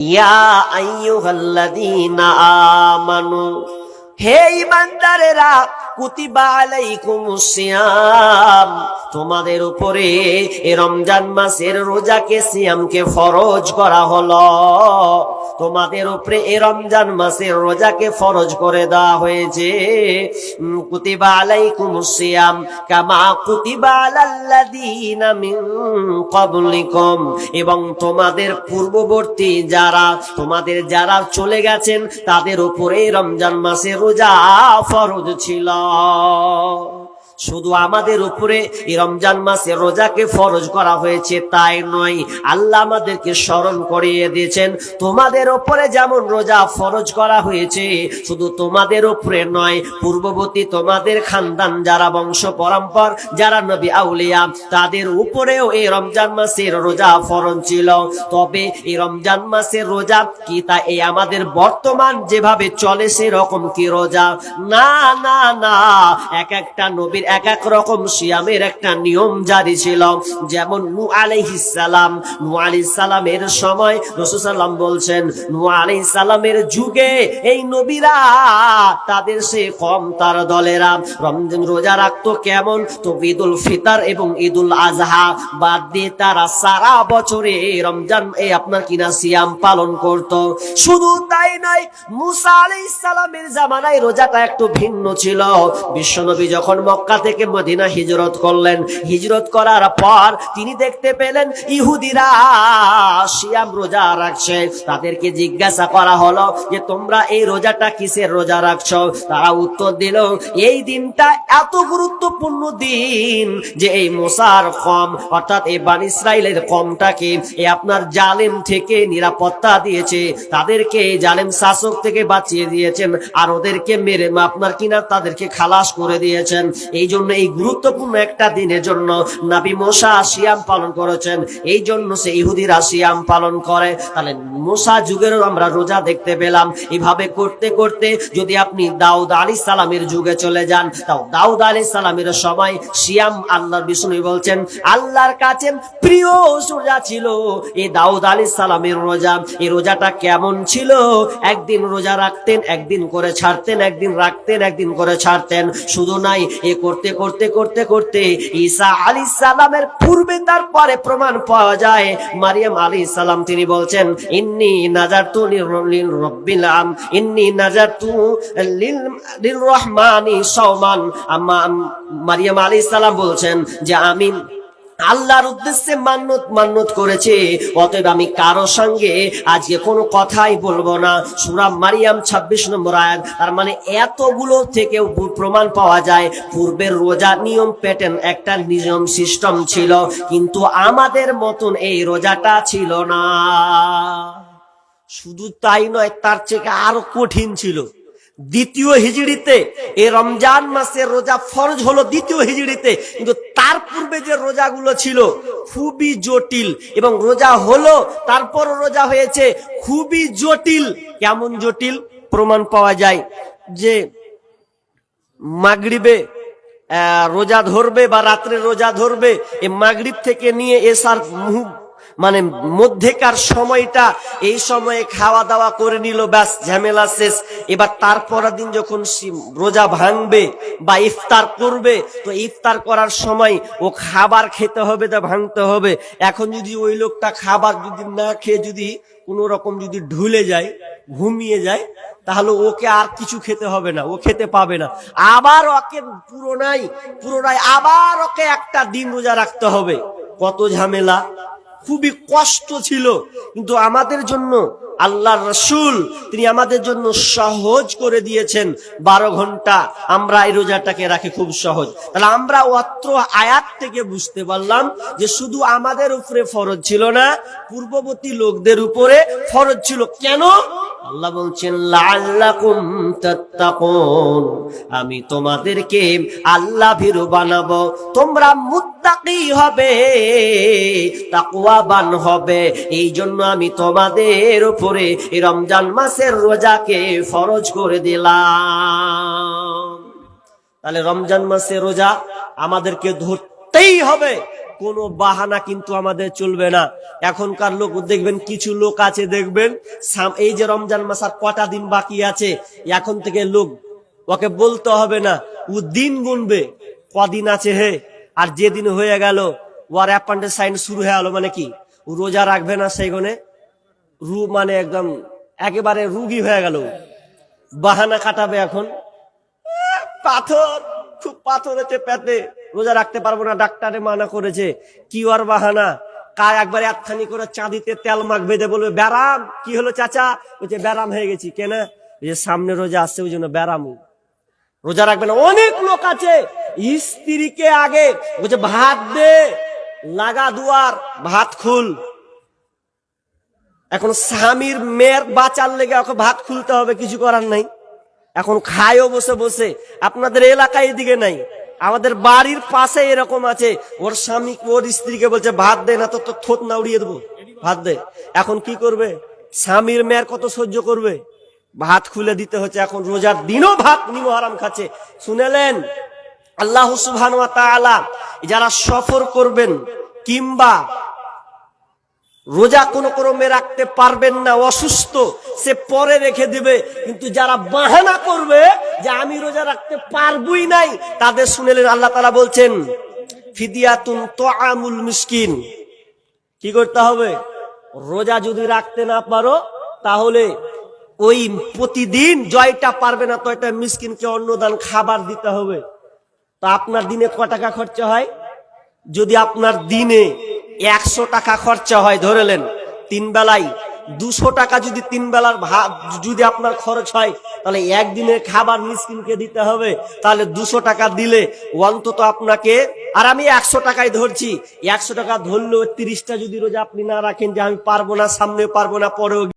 ইয়া আমানু হে ইমানদারেরা কুতিবা আলাইকুমুস সিয়াম। তোমাদের উপরে এ রমজান মাসের রোজাকে, সিয়ামকে ফরজ করা হলো। তোমাদের উপরে এ রমজান মাসের রোজাকে ফরজ করে দেওয়া হয়েছে। কুতিবা আলাইকুমুস সিয়াম। কামা কুতিবা আলাল্লাযীনা এবং তোমাদের পূর্ববর্তী যারা, তোমাদের যারা চলে গেছেন, তাদের উপরে রমজান মাসে রোজা ফরজ ছিল। 啊 শুধু আমাদের উপরে এই রমজান মাসে রোজাকে ফরজ করা হয়েছে তাই নয়। আল্লাহ আমাদেরকে স্মরণ করিয়ে দিয়েছেন, তোমাদের উপরে যেমন রোজা ফরজ করা হয়েছে, শুধু তোমাদের উপরে নয়, পূর্ববর্তী তোমাদের খানদান যারা বংশ পরম্পর, যারা নবী আউলিয়া, তাদের উপরেও এই রমজান মাসের রোজা ফরজ ছিল। তবে এই রমজান মাসের রোজা কি তা এই আমাদের বর্তমান যেভাবে চলে সেরকম কি রোজা? না না না, এক একটা নবীর এক এক রকম সিয়ামের একটা নিয়ম জারি ছিল। যেমন নু আলাইহিস সালাম, নু আলাইহিস সালামের সময় রাসূল সাল্লাম বলছেন, নু আলাইহিস সালামের যুগে এই নবীরা, তাদের সে কম, তার দলেরা। রমজান রোজা রাখতো কেমন? তো ঈদুল ফিতর এবং ঈদুল আজহা বাদ দিয়ে তারা সারা বছরে রমজান এই আপনার কিনা সিয়াম পালন করত। শুধু তাই নাই মুসা আলাইহিস সালামের জামানায় রোজাটা একটু ভিন্ন ছিল। বিশ্বনবী যখন মক্কা থেকে মদিনা হিজরত করলেন। হিজরত করার পর তিনি দেখতে পেলেন ইহুদিরা সিয়াম রোজা রাখছে। তাদেরকে জিজ্ঞাসা করা হলো যে, তোমরা এই রোজাটা কিসের রোজা রাখছো? তারা উত্তর দিল, এই দিনটা এত গুরুত্বপূর্ণ দিন যে, এই মোসার কম, অর্থাৎ এই বান ইসরায়েলের কমটাকে এই আপনার জালেম থেকে নিরাপত্তা দিয়েছে। তাদেরকে জালেম শাসক থেকে বাঁচিয়ে দিয়েছেন আর ওদেরকে মেরে, আপনার কিনা তাদেরকে খালাস করে দিয়েছেন। এই জন্য এই গুরুত্বপূর্ণ একটা দিনের জন্য নাবি মোসা সিয়াম পালন করেছেন। এই জন্য সে ইহুদিরা সিয়াম পালন করে। তাহলে মোসা যুগেরও আমরা রোজা দেখতে পেলাম। এভাবে করতে করতে যদি আপনি দাউদ আলী সালামের যুগে চলে যান, তাও দাউদ আলী সালামের সময় সিয়াম আল্লাহর বিষ্ণু বলছেন, আল্লাহর কাছে প্রিয় রোজা ছিল এই দাউদ আলী সালামের রোজা। এই রোজাটা কেমন ছিল? একদিন রোজা রাখতেন, একদিন করে ছাড়তেন, একদিন রাখতেন, একদিন করে ছাড়তেন। শুধু নাই, এ করতে করতে করতে করতে ঈসা আলী সালামের পূর্বে তারপরে প্রমাণ পাওয়া যায়। মারিয়াম আলী সালাম তিনি বলছেন, ইন্নি নাজারতু লিল রব্বিলাম ইন্নি নাজারতু লিল লিল রহমানি সৌমান মারিয়াম আলী সালাম বলছেন যে, আমি আল্লাহর উদ্দেশ্যে মান্নত মান্নত করেছে। অতএব আমি কারও সঙ্গে আজকে কোনো কথাই বলব না। সুরা মারিয়াম ২৬ নম্বর আয়াত, তার মানে এতগুলো থেকেও প্রমাণ পাওয়া যায়, পূর্বের রোজা নিয়ম প্যাটার্ন একটা নিয়ম সিস্টেম ছিল, কিন্তু আমাদের মতন এই রোজাটা ছিল না। শুধু তাই নয়, তার থেকে আরও কঠিন ছিল। দ্বিতীয় হিজড়িতে, এই রমজান মাসের রোজা ফরজ হলো দ্বিতীয় হিজড়িতে, কিন্তু তার পূর্বে যে রোজাগুলো ছিল খুবই জটিল এবং রোজা হলো তারপর রোজা হয়েছে খুবই জটিল। কেমন জটিল? প্রমাণ পাওয়া যায় যে মাগরিবে রোজা ধরবে বা রাত্রে রোজা ধরবে, এ মাগরিব থেকে নিয়ে এসার মানে মধ্যেকার সময়টা এই সময়ে খাওয়া দাওয়া করে নিল, ব্যাস, ঝামেলা শেষ। এবার তারপর দিন যখন রোজা ভাঙবে বা ইফতার করবে, তো ইফতার করার সময় ও খাবার খেতে হবে তা ভাঙতে হবে। এখন যদি ওই লোকটা খাবার যদি না খেয়ে যদি কোনো রকম যদি ঢুলে যায়, ঘুমিয়ে যায়, তাহলে ওকে আর কিছু খেতে হবে না, ও খেতে পাবে না। আবার ওকে পুরোনাই পুরোনাই আবার ওকে একটা দিন রোজা রাখতে হবে। কত ঝামেলা খুবই কষ্ট ছিল। কিন্তু আমাদের জন্য আল্লাহ রসুল তিনি আমাদের জন্য সহজ করে দিয়েছেন। বারো ঘণ্টা আমরা এই রোজাটাকে রাখি খুব সহজ। তাহলে আমরা অত্র আয়াত থেকে বুঝতে পারলাম যে শুধু আমাদের উপরে ফরজ ছিল না, পূর্ববর্তী লোকদের উপরে ফরজ ছিল। কেন? আল্লাহ বলছেন আমি তোমাদেরকে আল্লাহ ভীরু বানাবো। তোমরা মুত্তাকি হবে, তাকওয়াবান হবে। এই জন্য আমি তোমাদের উপরে রমজান মাসের রোজাকে ফরজ করে দিলাম। তাহলে রমজান মাসে রোজা আমাদেরকে ধরতেই হবে। কোনো বাহানা কিন্তু আমাদের চলবে না। এখনকার লোক দেখবেন, কিছু লোক আছে দেখবেন এই যে রমজান মাস আর কটা দিন বাকি আছে, এখন থেকে লোক, ওকে বলতে হবে না, ও দিন গুনবে। কদিন আছে হে? আর যেদিন হয়ে গেল ওয়ার অ্যাপান্ডের সাইন শুরু হয়ে গেলো মানে কি? রোজা রাখবে না সেই গনে রু মানে একদম একেবারে রুগী হয়ে গেল। বাহানা কাটাবে এখন। পাথর, খুব পাথর হচ্ছে পেটে। রোজা রাখতে পারব না, ডাক্তারে মানা করেছে। কি আর বাহানা? কায় একবার একখানি করে চাঁদিতে তেল মাখ, বেঁধে বলবে, ব্যারাম। কি হলো চাচা? বলছে, ব্যারাম হয়ে গেছি। কেন? ওই যে সামনে রোজা আসছে, ওই জন্য ব্যারাম রোজা রাখবে না। অনেক লোক আছে। স্ত্রীকে আগে বলছে, ভাত দে, লাগা দুয়ার, ভাত খুল। এখন স্বামীর মেয়ের বাঁচার লেগে ওকে ভাত খুলতে হবে, কিছু করার নাই। এখন খায়ও বসে বসে, আপনাদের এলাকায় এদিকে নাই। আমাদের বাড়ির পাশে এরকম আছে, ওর স্বামী, ওর স্ত্রীকে বলছে, ভাত দে, না তো তোর থোত না উড়িয়ে দেবো, ভাত দে। এখন কি করবে? স্বামীর মেয়ের কত সহ্য করবে? ভাত খুলে দিতে হচ্ছে, এখন রোজার দিনও ভাত নিমো হারাম খাচ্ছে। শুনেলেন? আল্লাহ তাআলা যারা সফর করবেন কিংবা রোজা কোনো ক্রমে রাখতে পারবেন না, অসুস্থ, সে পরে রেখে দিবে। কিন্তু যারা বাহানা করবে যে আমি রোজা রাখতে পারবই নাই, তাদের শুনেলেন আল্লাহ তালা বলছেন, ফিদিয়াতুন তো আমুল মিসকিন। কি করতে হবে? রোজা যদি রাখতে না পারো, তাহলে ওই প্রতিদিন জয়টা পারবে না, তো একটা মিসকিনকে অন্নদান খাবার দিতে হবে। তো আপনার দিনে ক টাকা খরচা হয়? যদি আপনার দিনে একশো টাকা খরচা হয় ধরেলেন তিন বেলায় দুশো টাকা যদি তিন বেলার ভাত যদি আপনার খরচ হয়, তাহলে একদিনের খাবার মিসকিনকে দিতে হবে। তাহলে দুশো টাকা দিলে অন্তত আপনাকে, আর আমি একশো টাকায় ধরছি, একশো টাকা ধরলেও তিরিশটা যদি রোজা আপনি না রাখেন যে আমি পারব না সামনে পারব না, পরেও